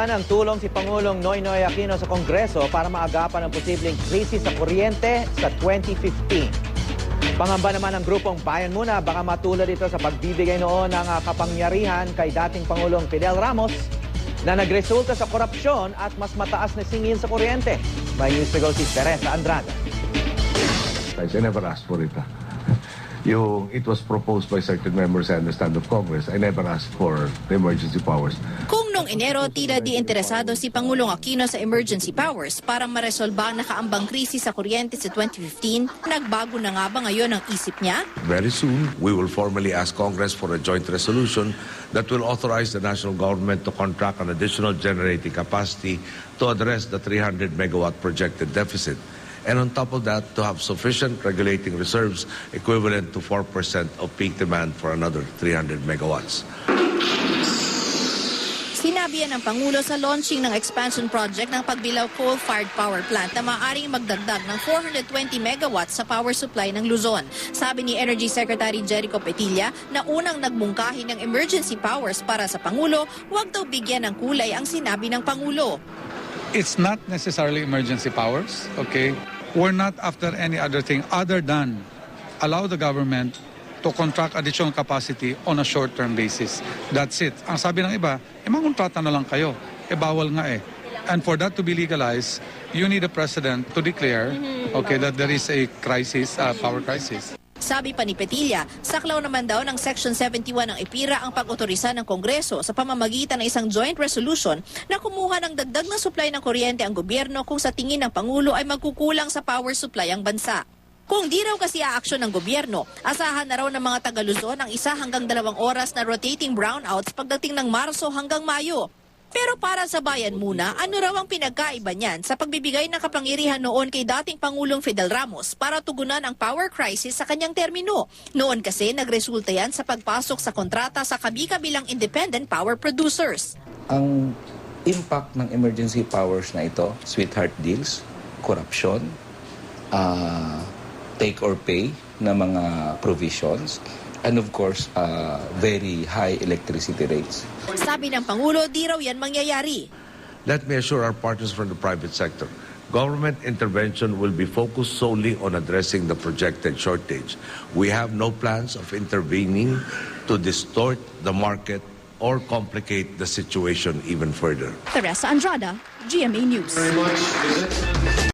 Hingian ng tulong si Pangulong Noynoy Aquino sa Kongreso para maagapan ang posibleng krisis sa kuryente sa 2015. Pangamba naman ng grupong Bayan Muna baka matulad ito sa pagbibigay noon ng ah, kapangyarihan kay dating Pangulong Fidel Ramos na nagresulta sa korupsyon at mas mataas na singil sa kuryente. May news to go si Teresa Andrade. I never asked for it. ah. Yung, it was proposed by certain members, I understand, of Congress. I never asked for the emergency powers. Kung noong Enero tila di interesado si Pangulong Aquino sa emergency powers para maresolba ang nakaambang krisis sa kuryente sa 2015, nagbago na nga ba ngayon ang isip niya? Very soon, we will formally ask Congress for a joint resolution that will authorize the national government to contract an additional generating capacity to address the 300 megawatt projected deficit. And on top of that, to have sufficient regulating reserves equivalent to 4% of peak demand for another 300 megawatts. Sinabi yan ng Pangulo sa launching ng expansion project ng Pagbilao Coal-Fired Power Plant na maaaring magdagdag ng 420 megawatts sa power supply ng Luzon. Sabi ni Energy Secretary Jericho Petilla na unang nagmungkahi ng emergency powers para sa Pangulo, huwag daw bigyan ng kulay ang sinabi ng Pangulo. it's not necessarily emergency powers, okay? We're not after any other thing other than allow the government to contract additional capacity on a short-term basis. That's it. Ang sabi ng iba, eh mangontrata na lang kayo. Eh bawal nga eh. And for that to be legalized, you need a president to declare, okay, that there is a crisis, a power crisis. Sabi pa ni Petilla, saklaw naman daw ng Section 71 ng EPIRA ang pag-otorisa ng Kongreso sa pamamagitan ng isang joint resolution na kumuha ng dagdag na supply ng kuryente ang gobyerno kung sa tingin ng Pangulo ay magkukulang sa power supply ang bansa. Kung di raw kasi aaksyon ng gobyerno, asahan na raw ng mga taga-Luzon ang isa hanggang dalawang oras na rotating brownouts pagdating ng Marso hanggang Mayo. Pero para sa bayan muna, ano raw ang pinagkaiba niyan sa pagbibigay ng kapangyarihan noon kay dating Pangulong Fidel Ramos para tugunan ang power crisis sa kanyang termino? Noon kasi nagresulta yan sa pagpasok sa kontrata sa kabi-kabilang independent power producers. ang impact ng emergency powers na ito, sweetheart deals, corruption, uh, take or pay na mga provisions, and of course, uh, very high electricity rates. Sabi ng Pangulo, di raw yan mangyayari. Let me assure our partners from the private sector, government intervention will be focused solely on addressing the projected shortage. We have no plans of intervening to distort the market or complicate the situation even further. Teresa Andrada, GMA News.